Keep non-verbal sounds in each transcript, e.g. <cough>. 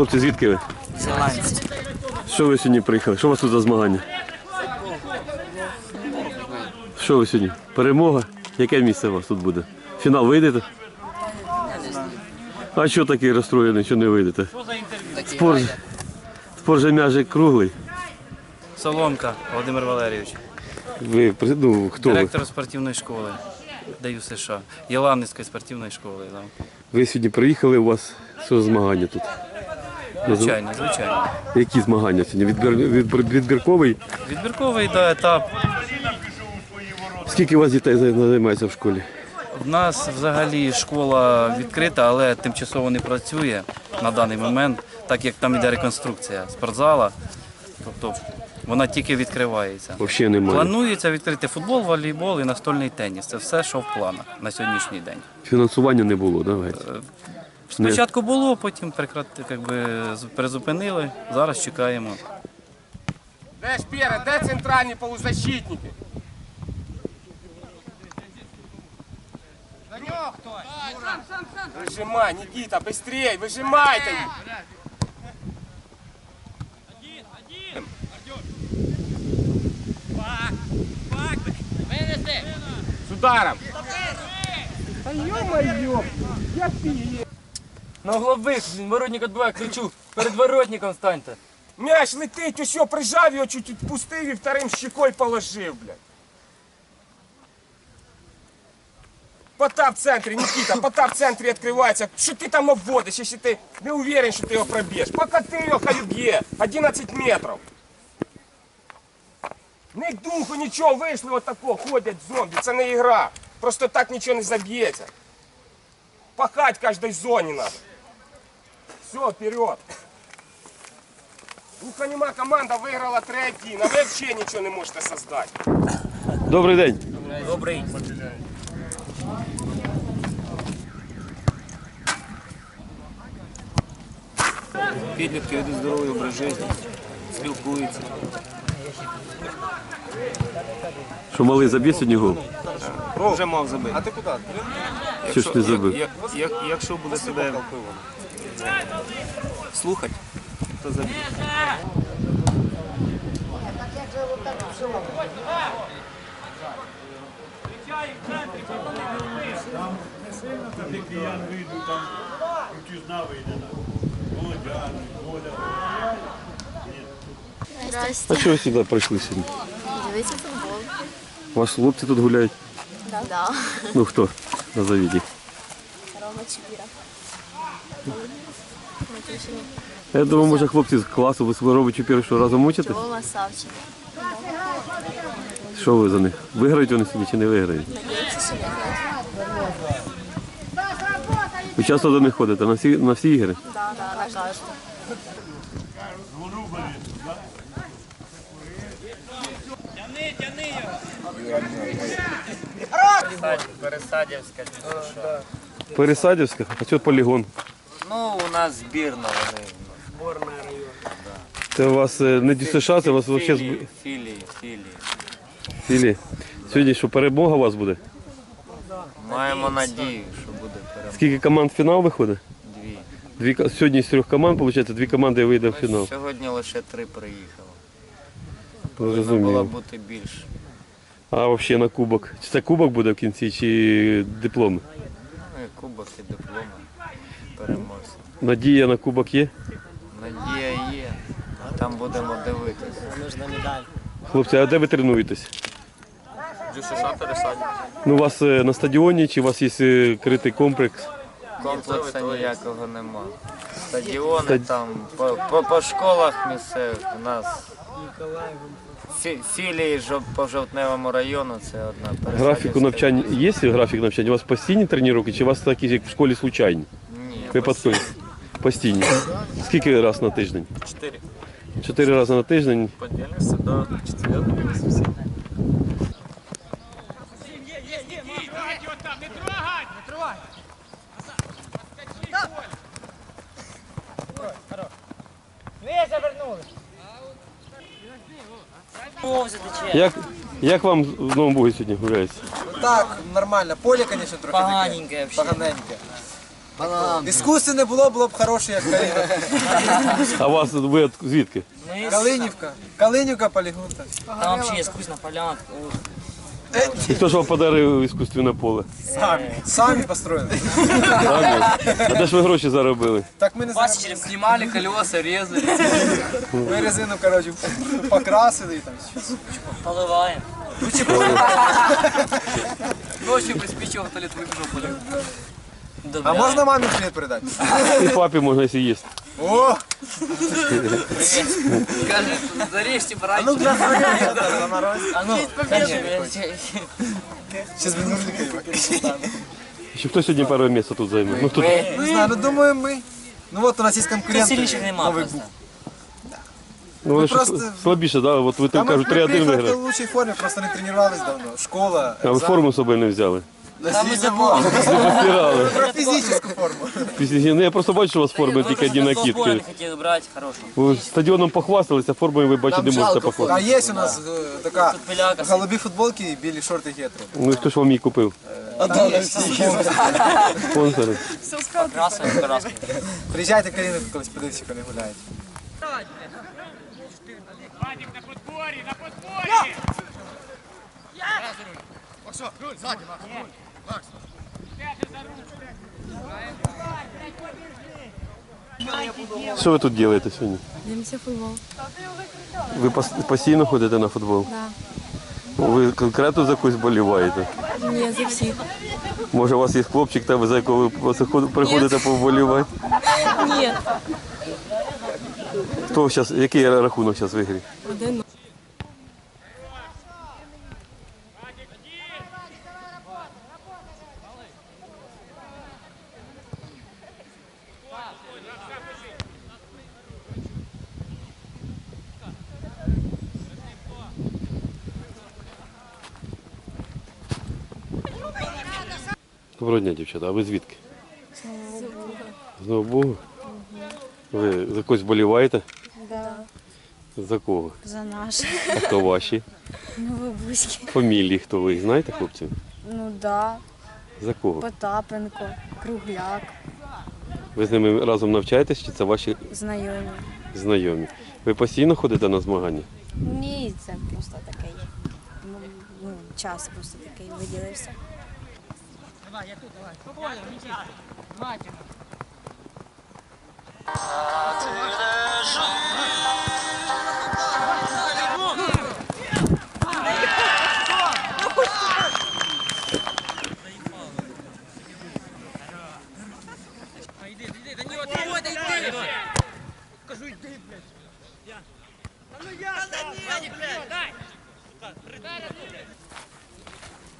Хлопці, звідки ви? Зеландці. Що ви сьогодні приїхали? Що у вас тут за змагання? Що ви сьогодні? Перемога? Яке місце у вас тут буде? Фінал вийдете? А що такий розстроєний, що не вийдете? Спорт, же м'яжик круглий. Соломка Володимир Валерійович, Ви при- ну, хто ви? директор спортивної школи Даю США, Єланівської спортивної школи. Да. Ви сьогодні приїхали, у вас що за змагання тут? Звичайно, звичайно. Які змагання сьогодні? Відбір, відбір, відбірковий? Відбірковий да, етап. Скільки у вас дітей займається в школі? У нас взагалі школа відкрита, але тимчасово не працює на даний момент, так як там іде реконструкція спортзала. Тобто вона тільки відкривається. Взагалі немає. Планується відкрити футбол, волейбол і настольний теніс. Це все, що в планах на сьогоднішній день. Фінансування не було, да? Спочатку було, потім прекрати, як би, з- призупинили. Зараз чекаємо. Де шпіри, де центральні полузащитники? Выжимай, Никита, быстрей, выжимайте их. С ударом. Да ё-моё, я пи- На углових, блін, воротник відбиває, кричу, перед воротником станьте. Мяч летить, усе, прижав його, чуть відпустив і вторим щекой положив, блядь. Пота в центрі, Никита, пота в центрі відкривається. Що ти там обводиш, якщо ти не уверен, що ти його проб'єш? Покати його, хай б'є. 11 метрів. Не духу, нічого, вийшли отако, ходять зомбі, це не ігра. Просто так нічого не заб'ється. Пахать кожній зоні надо. Все, вперед. Уха нема, команда виграла 3-1, а ви взагалі нічого не можете создати. Добрий день. Добрий. Підлітки ведуть здоровий образ життя, спілкуються. Що малий заб'є сьогодні гол? Вже мав забити. А ти куди? Що ж ти забив? Як, як, якщо буде себе слухати, то заб'є. Киян вийду там, крутізна вийде. Молодяни, Коля. А чого ви сюди прийшли сьогодні? Дивіться футбол. Ваші хлопці тут гуляють? Да. Ну хто? Назовіть їх. Рома Чіпіра. Я думаю, може хлопці з класу, ви свого робите першу разом учите? Рома Савченко. Що ви за них? Виграють вони сьогодні чи не виграють? Ви часто до них ходите на всі, на всі ігри? Да, да, на кожну. Пересадівська. Пересадівська, а що полігон? Ну, у нас збірна вони. Це у вас е, не ДЮСШ, це у вас взагалі Філії, філії, філії. філії. Сьогодні що перемога у вас буде? Маємо надію, що буде перемога. Скільки команд в фінал виходить? Дві. Дві, ко- сьогодні з трьох команд, виходить, дві команди вийде в фінал. Сьогодні лише три приїхало. Повинно було бути більше. А взагалі на кубок. Чи це кубок буде в кінці, чи диплом? Ну і кубок, і дипломи переможця. Надія на кубок є? Надія є, а там будемо дивитися. Хлопці, а де ви тренуєтесь? Ну, у вас е, на стадіоні, чи у вас є е, критий комплекс? Комплексу ніякого нема. Стадіони Стад- там, по, по, по школах місцевих у нас фі, філії по жовтневому району це одна пересадівська. Графіку навчання є графік навчання? У вас постійні тренування, чи у вас такі, як в школі, случайні? Ні, Випадкові? Постійні. Скільки разів на тиждень? чотири. Чотири рази на тиждень. Поділимося до четвертого місяця. Як, як вам в Новому Бугі сьогодні гуляється? Так, нормально. Поле, конечно, трохи Поганеньке таке. Вообще. Поганеньке. Іскусственне було, було б хороше, як Каліна. А вас ви звідки? Калинівка. Калинівка, полігон. там. Там вообще искусственно полянок. І хто ж вам подарив іскусственне поле? Самі. Самі построїли. Самі? А де ж ви гроші заробили? Так ми не знаємо. Снимали колеса, резали, Ми резину, коротше, покрасили і там. поливаем. Ночью приспичивал, в туалет выбежал полив. А можна мамі привіт передати? І папі можна якщо їсти. О! Скажи, зарежьте братья. Ну, для на мороз. А ну, Щас він нужника Ще хто сьогодні перше місце тут займе? Ну хто Не знаю, ну думаю ми. Ну от у нас є конкурент. сильніших нема Новий просто. ну, вони ж просто- слабіше, да? От ви там кажуть, 3-1 приїхали в лучшій формі, просто не тренувались давно. Школа. А ви форму з собою не взяли. Там забули. Постирали. Про фізичну форму. Ну, я просто бачу, що у вас форми тільки одні не накидки. хотели брать хорошую. Ви стадіоном похвасталися, формою ви бачите, не можете А похвастатися. є у нас е, така Тут пиляка. голубі футболки і білі шорти гетро. Ну і хто ж вам її купив? Спонсори. Красная краска. Приїжджайте Каріну колись подивіться, коли гуляють. Що ви тут робите сьогодні? Дивимося футбол. Ви пос- постійно ходите на футбол? Да. Ви конкретно за когось боліваєте? Ні, за всіх. Може, у вас є хлопчик, та ви за якого ви просто приходите повболівати? Ні. Хто зараз, який рахунок зараз в ігрі? Один. Доброго дня, дівчата. А ви звідки? З Нового Богу? Ви за когось боліваєте? Да. За кого? За наш. А хто ваші? Ну, бабуськи. Фамілії хто ви їх знаєте, хлопці? Ну да. За кого? Потапенко, Кругляк, Ви з ними разом навчаєтесь чи це ваші знайомі. знайомі? Ви постійно ходите на змагання? Ні, це просто такий. Ну, ну, час просто такий виділився. Давай, я тут, давай. Свободно, Никита. Внимательно.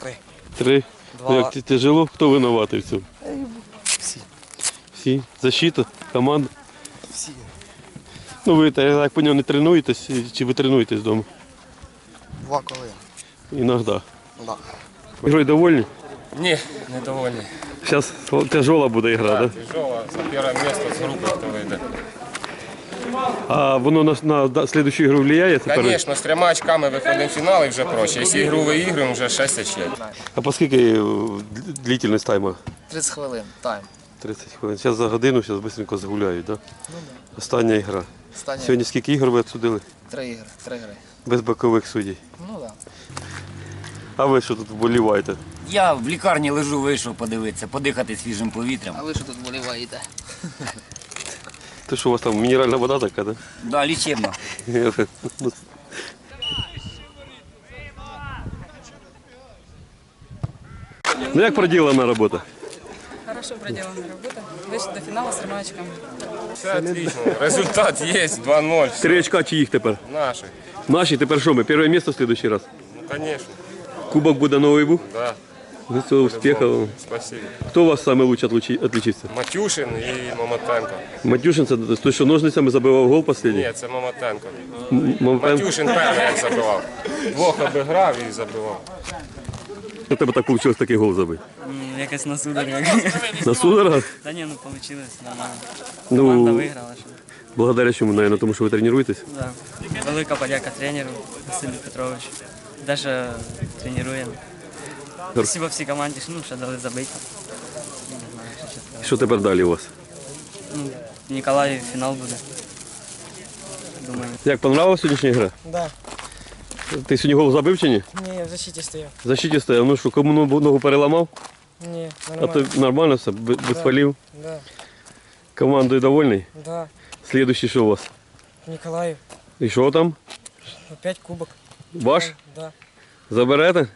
Три. Три. Ну, Як тяжело? Хто винуватий в цьому? Всі. Всі? Защита? Команда? Всі. Ну ви так, я так поняв, не тренуєтесь, чи ви тренуєтесь вдома? Два коли. Іногда. Да. Герой довольні? Ні, недовольний. Зараз тяжела буде гра, так? Да? Тяжело, за перше місце з групи хто вийде. А воно на, на да, слідущу ігру впливає? тепер? Звісно, з трьома очками виходимо в фінал і вже проще. Якщо ігру виіграємо, вже 6 очей. А по скільки е, длительність тайма? 30 хвилин, тайм. 30 хвилин. Зараз за годину, зараз швидко загуляють, так? Да? Остання ігра. Останні Сьогодні скільки ігор ви відсудили? три ігри. Три гри. Без бокових суддів. Ну так. А ви що тут вболіваєте? Я в лікарні лежу, вийшов подивитися, подихати свіжим повітрям. А вы что тут болеваете? <laughs> Ти що у вас там мінеральна вода така, так? Да, лічебно. Да? Ну як проділена робота? Хорошо проделана работа. Вышли до финала с тремя очками. Все отлично. Результат є, 2-0. Три очка чи їх тепер? Наші. Наші тепер що ми? Перше місце в следующий раз. Ну, звісно. Кубок буде новий був. Да. Ну, цього успіху. Спасибо. Хто у вас отличи- отличився? Матюшин і Мамотенко. Матюшин, це той, що ножницями забивав гол останній? Ні, це Мамотенко. М- Матюшин перший як забивав. Двох обіграв і забивав. У тебе так вийшло такий гол забити? Якась на судорогах. <laughs> На судорогах? Да не, ну получилось нормально. Команда Ну, виграла. що. благодаря чому, наверное, тому що ви тренуєтесь? Да. Велика подяка тренеру Василю Петровичу. Даже тренуємо. Спасибо всій команді, що, ну, що дали забити. Не знаю, що ще сказати. Що тепер далі у вас? Ну, в Ніколаєві фінал буде. Думаю. Як понравилась сьогоднішня гра? Да. Ти сьогодні гол забив чи ні? Не, я в защите стоял. В защиті стояв. Ну що, кому ногу ногу переламав? Не, А нормально. то нормально все, без, без Да. фолів. Да, Командою довольний? да. Слідуючий що у вас? Николаев. І що там? Опять кубок. Ваш? Да. Заберете?